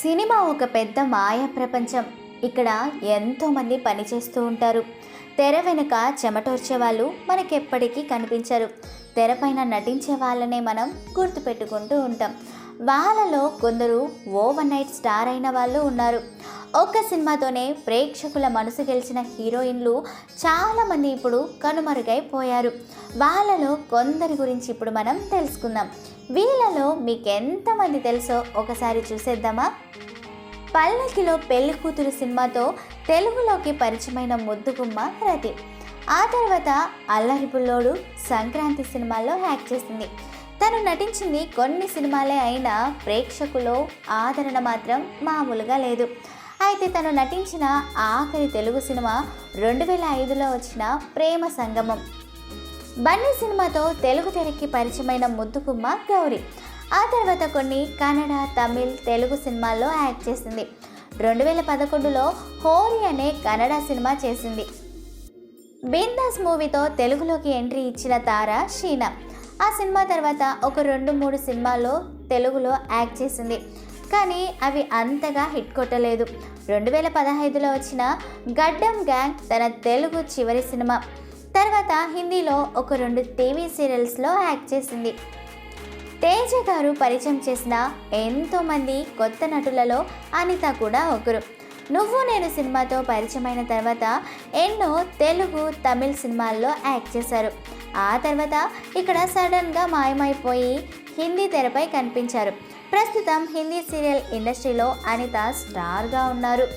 Cinema ఒక పెద్ద మాయా ప్రపంచం. ఇక్కడ ఎంతోమంది పనిచేస్తూ ఉంటారు. తెర వెనుక చెమటోర్చే వాళ్ళు మనకెప్పటికీ కనిపించరు. తెరపైన నటించే వాళ్ళనే మనం గుర్తుపెట్టుకుంటూ ఉంటాం. వాళ్ళలో కొందరు ఓవర్ నైట్ స్టార్ అయిన వాళ్ళు ఉన్నారు. ఒక్క సినిమాతోనే ప్రేక్షకుల మనసు గెలిచిన హీరోయిన్లు చాలామంది ఇప్పుడు కనుమరుగైపోయారు. వాళ్ళలో కొందరి గురించి ఇప్పుడు మనం తెలుసుకుందాం. వీళ్ళలో మీకు ఎంతమంది తెలుసో ఒకసారి చూసేద్దామా? పల్లకిలో పెళ్ళి కూతురు సినిమాతో తెలుగులోకి పరిచయమైన ముద్దుగుమ్మ రతి ఆ తర్వాత అల్లరి పుల్లోడు సంక్రాంతి సినిమాల్లో హ్యాక్ చేసింది. తను నటించింది కొన్ని సినిమాలే అయినా ప్రేక్షకులో ఆదరణ మాత్రం మామూలుగా లేదు. అయితే తను నటించిన ఆఖరి తెలుగు సినిమా రెండు వేల ఐదులో వచ్చిన ప్రేమ సంగమం. బన్నీ సినిమాతో తెలుగు తెరకి పరిచయమైన ముద్దుకుమ్మ గౌరి. ఆ తర్వాత కొన్ని కన్నడ తమిళ్ తెలుగు సినిమాల్లో యాక్ట్ చేసింది. రెండు వేల పదకొండులో హోరీ అనే కన్నడ సినిమా చేసింది. బిందాస్ మూవీతో తెలుగులోకి ఎంట్రీ ఇచ్చిన తార షీనా. ఆ సినిమా తర్వాత ఒక రెండు మూడు సినిమాల్లో తెలుగులో యాక్ట్ చేసింది. కానీ అవి అంతగా హిట్ కొట్టలేదు. రెండు వేల పదహైదులో వచ్చిన గడ్డం గ్యాంగ్ తన తెలుగు చివరి సినిమా. తర్వాత హిందీలో ఒక రెండు టీవీ సీరియల్స్లో యాక్ట్ చేసింది. తేజ గారు పరిచయం చేసిన ఎంతోమంది కొత్త నటులలో అనిత కూడా ఒకరు. నువ్వు నేను సినిమాతో పరిచయమైన తర్వాత ఎన్నో తెలుగు తమిళ్ సినిమాల్లో యాక్ట్ చేశారు. ఆ తర్వాత ఇక్కడ సడన్గా మాయమైపోయి హిందీ తెరపై కనిపించారు. ప్రస్తుతం హిందీ సీరియల్ ఇండస్ట్రీలో అనిత స్టార్గా ఉన్నారు.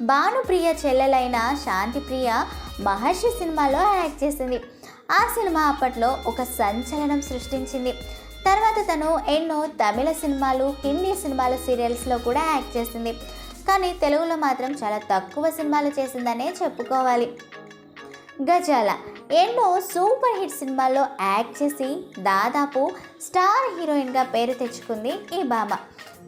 భానుప్రియ చెల్లెలైన శాంతిప్రియ మహర్షి సినిమాలో యాక్ట్ చేసింది. ఆ సినిమా అప్పట్లో ఒక సంచలనం సృష్టించింది. తర్వాత తను ఎన్నో తమిళ సినిమాలు హిందీ సినిమాలు సీరియల్స్లో కూడా యాక్ట్ చేసింది. కానీ తెలుగులో మాత్రం చాలా తక్కువ సినిమాలు చేసిందనే చెప్పుకోవాలి. గజాల ఎన్నో సూపర్ హిట్ సినిమాల్లో యాక్ట్ చేసి దాదాపు స్టార్ హీరోయిన్గా పేరు తెచ్చుకుంది ఈ భామ.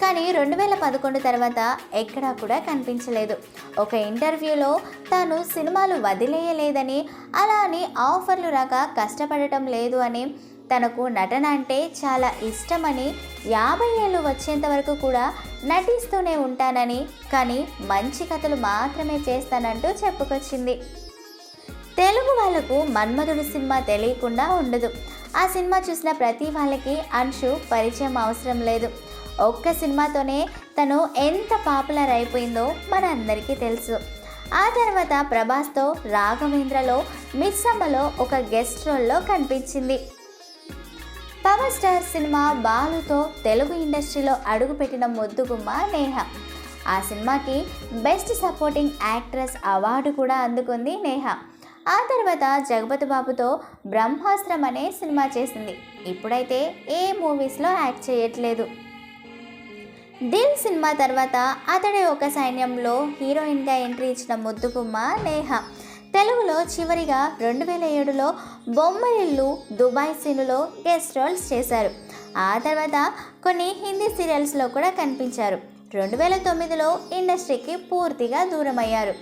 కానీ రెండు వేల పదకొండు తర్వాత ఎక్కడా కూడా కనిపించలేదు. ఒక ఇంటర్వ్యూలో తాను సినిమాలు వదిలేయలేదని అలా అని ఆఫర్లు రాక కష్టపడటం లేదు అని తనకు నటన అంటే చాలా ఇష్టమని యాభై ఏళ్ళు వచ్చేంత వరకు కూడా నటిస్తూనే ఉంటానని కానీ మంచి కథలు మాత్రమే చేస్తానంటూ చెప్పుకొచ్చింది. తెలుగు వాళ్ళకు మన్మధుడు సినిమా తెలియకుండా ఉండదు. ఆ సినిమా చూసిన ప్రతి వాళ్ళకి అంశు పరిచయం అవసరం లేదు. ఒక్క సినిమాతోనే తను ఎంత పాపులర్ అయిపోయిందో మనందరికీ తెలుసు. ఆ తర్వాత ప్రభాస్తో రాఘవేంద్రలో మిస్సమ్మలో ఒక గెస్ట్ రోల్లో కనిపించింది. పవర్ స్టార్ సినిమా బాలుతో తెలుగు ఇండస్ట్రీలో అడుగుపెట్టిన ముద్దుగుమ్మ నేహ. ఆ సినిమాకి బెస్ట్ సపోర్టింగ్ యాక్ట్రెస్ అవార్డు కూడా అందుకుంది నేహ. ఆ తర్వాత జగపతి బాబుతో బ్రహ్మాస్త్రం అనే సినిమా చేసింది. ఇప్పుడైతే ఏ మూవీస్లో యాక్ట్ చేయట్లేదు. దిల్ సినిమా తర్వాత అతడే ఒక సైన్యంలో హీరోయిన్గా ఎంట్రీ ఇచ్చిన ముద్దుగుమ్మ నేహ. తెలుగులో చివరిగా రెండు వేల ఏడులో బొమ్మరిల్లు దుబాయ్ సినులో గెస్ట్ రోల్స్ చేశారు. ఆ తర్వాత కొన్ని హిందీ సీరియల్స్లో కూడా కనిపించారు. రెండు వేల తొమ్మిదిలో ఇండస్ట్రీకి పూర్తిగా దూరమయ్యారు.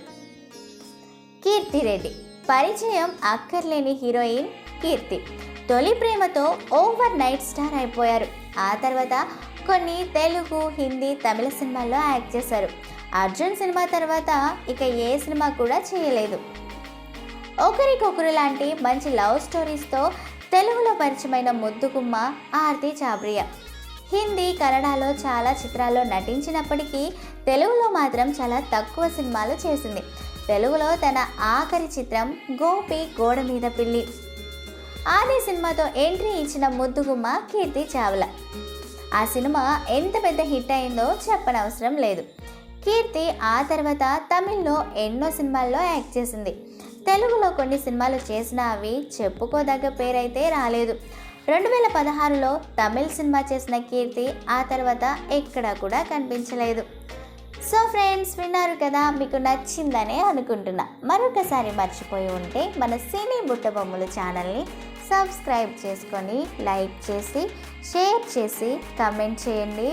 కీర్తి రెడ్డి. పరిచయం అక్కర్లేని హీరోయిన్ కీర్తి. తొలి ప్రేమతో ఓవర్ నైట్ స్టార్ అయిపోయారు. ఆ తర్వాత కొన్ని తెలుగు హిందీ తమిళ సినిమాల్లో యాక్ట్ చేశారు. అర్జున్ సినిమా తర్వాత ఇక ఏ సినిమా కూడా చేయలేదు. ఒకరికొకరు లాంటి మంచి లవ్ స్టోరీస్తో తెలుగులో పరిచయమైన ముద్దుగుమ్మ ఆర్తి చాబ్రియా హిందీ కన్నడలో చాలా చిత్రాల్లో నటించినప్పటికీ తెలుగులో మాత్రం చాలా తక్కువ సినిమాలు చేసింది. తెలుగులో తన ఆఖరి చిత్రం గోపి గోడ మీద పిల్లి. ఆది సినిమాతో ఎంట్రీ ఇచ్చిన ముద్దుగుమ్మ కీర్తి చావ్లా. ఆ సినిమా ఎంత పెద్ద హిట్ అయిందో చెప్పనవసరం లేదు. కీర్తి ఆ తర్వాత తమిళ్ళో ఎన్నో సినిమాల్లో యాక్ట్ చేసింది. తెలుగులో కొన్ని సినిమాలు చేసినా అవి చెప్పుకోదగ్గ పేరైతే రాలేదు. రెండు వేల పదహారులో తమిళ్ సినిమా చేసిన కీర్తి ఆ తర్వాత ఎక్కడా కూడా కనిపించలేదు. సో ఫ్రెండ్స్ విన్నారు కదా మీకు నచ్చిందనే అనుకుంటున్నా. మరొకసారి మర్చిపోయి ఉంటే మన సినీ బుట్టబొమ్మలు ఛానల్ని సబ్స్క్రైబ్ చేసుకొని లైక్ చేసి షేర్ చేసి కమెంట్ చేయండి.